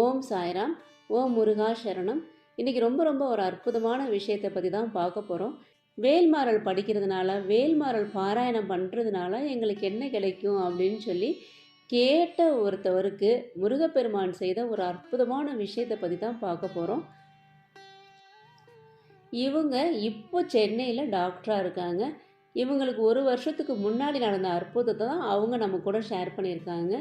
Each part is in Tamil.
ஓம் சாய்ராம் ஓம் முருகா சரணம். இன்றைக்கி ரொம்ப ரொம்ப ஒரு அற்புதமான விஷயத்தை பற்றி தான் பார்க்க போகிறோம் வேல்மாறல் படிக்கிறதுனால வேல்மாறல் பாராயணம் பண்ணுறதுனால எங்களுக்கு என்ன கிடைக்கும் அப்படின்னு சொல்லி கேட்ட ஒருத்தவருக்கு முருகப்பெருமான் செய்த ஒரு அற்புதமான விஷயத்தை பற்றி தான் பார்க்க போகிறோம் இவங்க இப்போ சென்னையில் டாக்டராக இருக்காங்க. இவங்களுக்கு ஒரு வருஷத்துக்கு முன்னாடி நடந்த அற்புதத்தை தான் அவங்க நம்ம கூட ஷேர் பண்ணியிருக்காங்க.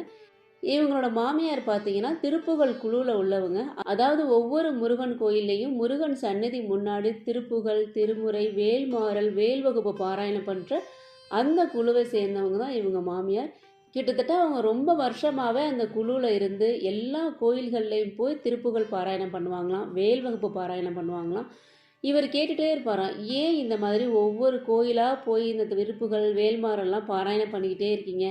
இவங்களோட மாமியார் பார்த்தீங்கன்னா திருப்புகழ் குழுவில் உள்ளவங்க. அதாவது ஒவ்வொரு முருகன் கோயில்லையும் முருகன் சன்னதி முன்னாடி திருப்புகழ் திருமுறை வேல்மாறல் வேல் வகுப்பு பாராயணம் பண்ணுற அந்த குழுவை சேர்ந்தவங்க தான் இவங்க மாமியார். கிட்டத்தட்ட அவங்க ரொம்ப வருஷமாகவே அந்த குழுவில் இருந்து எல்லா கோயில்கள்லையும் போய் திருப்புகழ் பாராயணம் பண்ணுவாங்களாம் வேல் வகுப்பு பாராயணம் பண்ணுவாங்களாம். இவர் கேட்டுகிட்டே இருப்பாராம் ஏன் இந்த மாதிரி ஒவ்வொரு கோயிலாக போய் இந்த விருப்புகள் வேல்மாரெல்லாம் பாராயணம் பண்ணிக்கிட்டே இருக்கீங்க?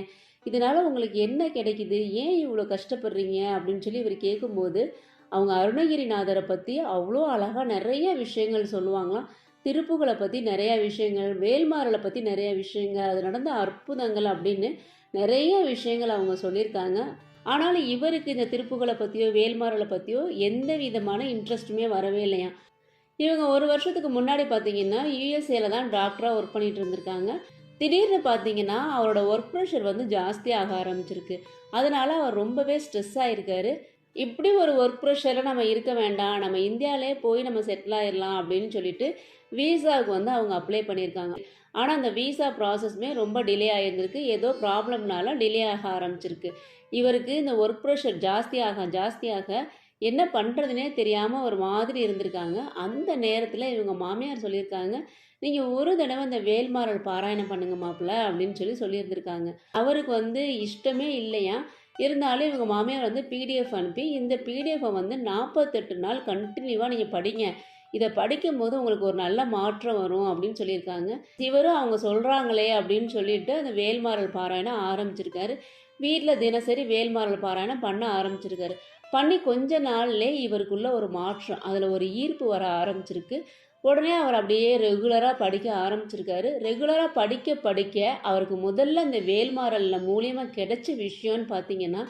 இதனால் உங்களுக்கு என்ன கிடைக்குது? ஏன் இவ்வளோ கஷ்டப்படுறீங்க? அப்படின்னு சொல்லி இவர் கேட்கும்போது அவங்க அருணகிரிநாதரை பற்றி அவ்வளோ அழகாக நிறைய விஷயங்கள் சொல்லுவாங்களாம். திருப்புகளை பற்றி நிறையா விஷயங்கள் வேல்மாறலை பற்றி நிறைய விஷயங்கள் அது நடந்த அற்புதங்கள் அப்படின்னு நிறைய விஷயங்கள் அவங்க சொல்லியிருக்காங்க. ஆனாலும் இவருக்கு இந்த திருப்புகளை பற்றியோ வேல்மாரலை பற்றியோ எந்த விதமான இன்ட்ரெஸ்ட்டுமே வரவே இல்லையா? இவங்க ஒரு வருஷத்துக்கு முன்னாடி பார்த்தீங்கன்னா யூஎஸ்ஏல தான் டாக்டராக ஒர்க் பண்ணிட்டு இருந்திருக்காங்க. திடீர்னு பார்த்தீங்கன்னா அவரோட ஒர்க் ப்ரெஷர் வந்து ஜாஸ்தியாக ஆரம்பிச்சிருக்கு. அதனால அவர் ரொம்பவே ஸ்ட்ரெஸ் ஆகிருக்காரு இப்படி ஒரு ஒர்க் ப்ரெஷரில் நம்ம இருக்க வேண்டாம். நம்ம இந்தியாவிலே போய் நம்ம செட்டில் ஆயிடலாம் அப்படின்னு சொல்லிட்டு வீசாவுக்கு வந்து அவங்க அப்ளை பண்ணியிருக்காங்க. ஆனால் அந்த வீசா ப்ராசஸ்மே ரொம்ப டிலே ஆகியிருந்திருக்கு ஏதோ ப்ராப்ளம்னால டிலே ஆக ஆரம்பிச்சிருக்கு. இவருக்கு இந்த ஒர்க் ப்ரெஷர் ஜாஸ்தியாக ஜாஸ்தியாக என்ன பண்ணுறதுனே தெரியாமல் ஒரு மாதிரி இருந்திருக்காங்க. அந்த நேரத்தில் இவங்க மாமியார் சொல்லியிருக்காங்க நீங்கள் ஒரு தடவை அந்த வேல்மாரல் பாராயணம் பண்ணுங்க மாப்பிள்ள அப்படின்னு சொல்லி சொல்லியிருந்திருக்காங்க. அவருக்கு வந்து இஷ்டமே இல்லையா? இருந்தாலும் இவங்க மாமியார் வந்து பிடிஎஃப் அனுப்பி இந்த பிடிஎஃபை வந்து நாற்பத்தெட்டு நாள் கண்டினியூவாக நீங்கள் படிங்க. இதை படிக்கும்போது உங்களுக்கு ஒரு நல்ல மாற்றம் வரும் அப்படின்னு சொல்லியிருக்காங்க. இவரும் அவங்க சொல்கிறாங்களே அப்படின்னு சொல்லிட்டு அந்த வேல்மாரல் பாராயணம் ஆரம்பிச்சிருக்காரு. வீட்டில் தினசரி வேல்மாரல் பாராயணம் பண்ண ஆரம்பிச்சிருக்காரு. பண்ணி கொஞ்ச நாள்லே இவருக்குள்ள ஒரு மாற்றம் அதில் ஒரு ஈர்ப்பு வர ஆரம்பிச்சிருக்கு. உடனே அவர் அப்படியே ரெகுலராக படிக்க ஆரம்பிச்சிருக்காரு. ரெகுலராக படிக்க படிக்க அவருக்கு முதல்ல இந்த வேல்மாறலில் மூலியமாக கிடைச்ச விஷயம்னு பார்த்தீங்கன்னா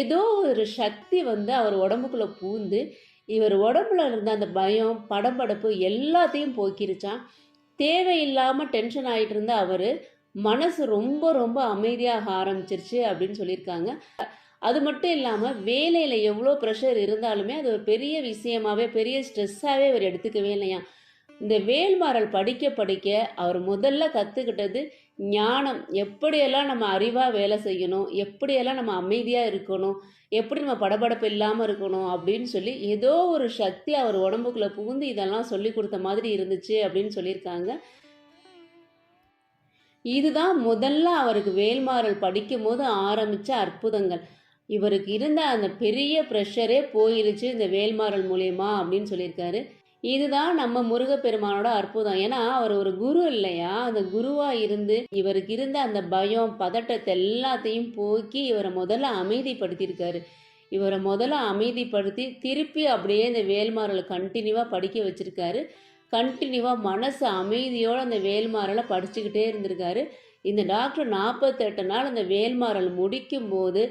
ஏதோ ஒரு சக்தி வந்து அவர் உடம்புக்குள்ளே பூந்து இவர் உடம்புல இருந்த அந்த பயம் படபடப்பு எல்லாத்தையும் போக்கிருச்சான் தேவையில்லாமல் டென்ஷன் ஆகிட்டு இருந்த அவர் மனசு ரொம்ப ரொம்ப அமைதியாக ஆரம்பிச்சிருச்சு அப்படின்னு சொல்லியிருக்காங்க. அது மட்டும் இல்லாமல் வேலையில் எவ்வளோ ப்ரெஷர் இருந்தாலுமே அது ஒரு பெரிய விஷயமாவே பெரிய ஸ்ட்ரெஸ்ஸாகவே அவர் எடுத்துக்கவே இல்லையா? இந்த வேல்மாறல் படிக்க படிக்க அவர் முதல்ல கற்றுக்கிட்டது ஞானம். எப்படியெல்லாம் நம்ம அறிவாக வேலை செய்யணும் எப்படியெல்லாம் நம்ம அமைதியாக இருக்கணும் எப்படி நம்ம படபடப்பு இல்லாமல் இருக்கணும் அப்படின்னு சொல்லி ஏதோ ஒரு சக்தி அவர் உடம்புக்குள்ளே புகுந்து இதெல்லாம் சொல்லி கொடுத்த மாதிரி இருந்துச்சு அப்படின்னு சொல்லியிருக்காங்க. இதுதான் முதல்ல அவருக்கு வேல்மாறல் படிக்கும் போது ஆரம்பித்த அற்புதங்கள். இவருக்கு இருந்த அந்த பெரிய ப்ரெஷரே போயிருச்சு இந்த வேல்மாறல் மூலியமா அப்படின்னு சொல்லியிருக்காரு. இதுதான் நம்ம முருகப்பெருமானோட அற்புதம். ஏன்னா அவர் ஒரு குரு இல்லையா? அந்த குருவா இருந்து இவருக்கு இருந்த அந்த பயம் பதட்டத்தை எல்லாத்தையும் போக்கி இவரை முதல்ல அமைதிப்படுத்தியிருக்காரு. இவரை முதல்ல அமைதிப்படுத்தி திருப்பி அப்படியே இந்த வேல்மாறலை கண்டினியூவாக படிக்க வச்சிருக்காரு. கண்டினியூவாக மனசு அமைதியோடு அந்த வேல்மாறலை படிச்சுக்கிட்டே இருந்திருக்காரு. இந்த டாக்டர் நாற்பத்தெட்டு நாள் அந்த வேல்மாறல் முடிக்கும் போது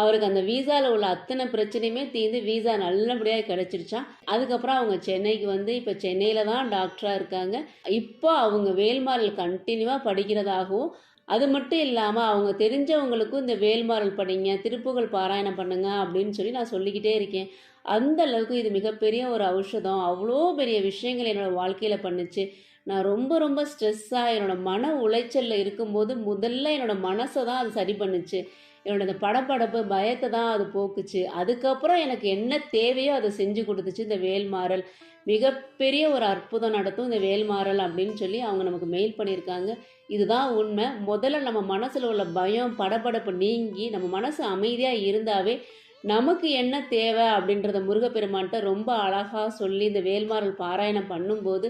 அவருக்கு அந்த வீசாவில் உள்ள அத்தனை பிரச்சனையுமே தீர்ந்து வீசா நல்லபடியாக கிடச்சிருச்சான் அதுக்கப்புறம் அவங்க சென்னைக்கு வந்து இப்போ சென்னையில் தான் டாக்டராக இருக்காங்க. இப்போ அவங்க வேல்மாறல் கண்டினியூவாக படிக்கிறதாகவும் அது மட்டும் இல்லாமல் அவங்க தெரிஞ்சவங்களுக்கும் இந்த வேல்மாறல் படிங்க திருப்புகள் பாராயணம் பண்ணுங்க அப்படின்னு சொல்லி நான் சொல்லிக்கிட்டே இருக்கேன். அந்த அளவுக்கு இது மிகப்பெரிய ஒரு ஔஷதம். அவ்வளோ பெரிய விஷயங்கள் என்னோடய வாழ்க்கையில் பண்ணுச்சு. நான் ரொம்ப ரொம்ப ஸ்ட்ரெஸ்ஸாக என்னோடய மன உளைச்சலில் இருக்கும்போது முதல்ல என்னோடய மனசை தான் அது சரி பண்ணுச்சு. என்னோட இந்த படப்படப்பு பயத்தை தான் அது போக்குச்சு. அதுக்கப்புறம் எனக்கு என்ன தேவையோ அதை செஞ்சு கொடுத்துச்சு இந்த வேல்மாறல். மிகப்பெரிய ஒரு அற்புதம் நடத்தும் இந்த வேல்மாறல் அப்படின்னு சொல்லி அவங்க நமக்கு மெயில் பண்ணியிருக்காங்க. இதுதான் உண்மை. முதல்ல நம்ம மனசில் உள்ள பயம் படப்படப்பு நீங்கி நம்ம மனசு அமைதியாக இருந்தாவே நமக்கு என்ன தேவை அப்படின்றத முருகப்பெருமான்கிட்ட ரொம்ப அழகாக சொல்லி இந்த வேல்மாறல் பாராயணம் பண்ணும்போது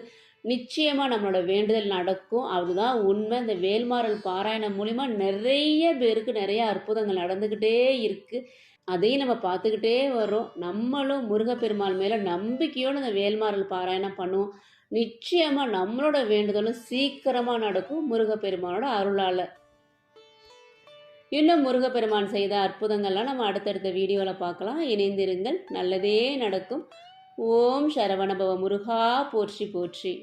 நிச்சயமாக நம்மளோட வேண்டுதல் நடக்கும். அதுதான் உண்மை. இந்த வேல்மாறல் பாராயணம் மூலிமா நிறைய பேருக்கு நிறைய அற்புதங்கள் நடந்துக்கிட்டே இருக்குது அதையும் நம்ம பார்த்துக்கிட்டே வரோம் நம்மளும் முருகப்பெருமாள் மேலே நம்பிக்கையோடு இந்த வேல்மாறல் பாராயணம் பண்ணுவோம். நிச்சயமாக நம்மளோட வேண்டுதலும் சீக்கிரமாக நடக்கும் முருகப்பெருமானோட அருளால். இன்னும் முருகப்பெருமான் செய்த அற்புதங்கள்லாம் நம்ம அடுத்தடுத்த வீடியோவில் பார்க்கலாம். இணைந்திருங்கள். நல்லதே நடக்கும். ஓம் சரவணபவ முருகா போற்றி போற்றி.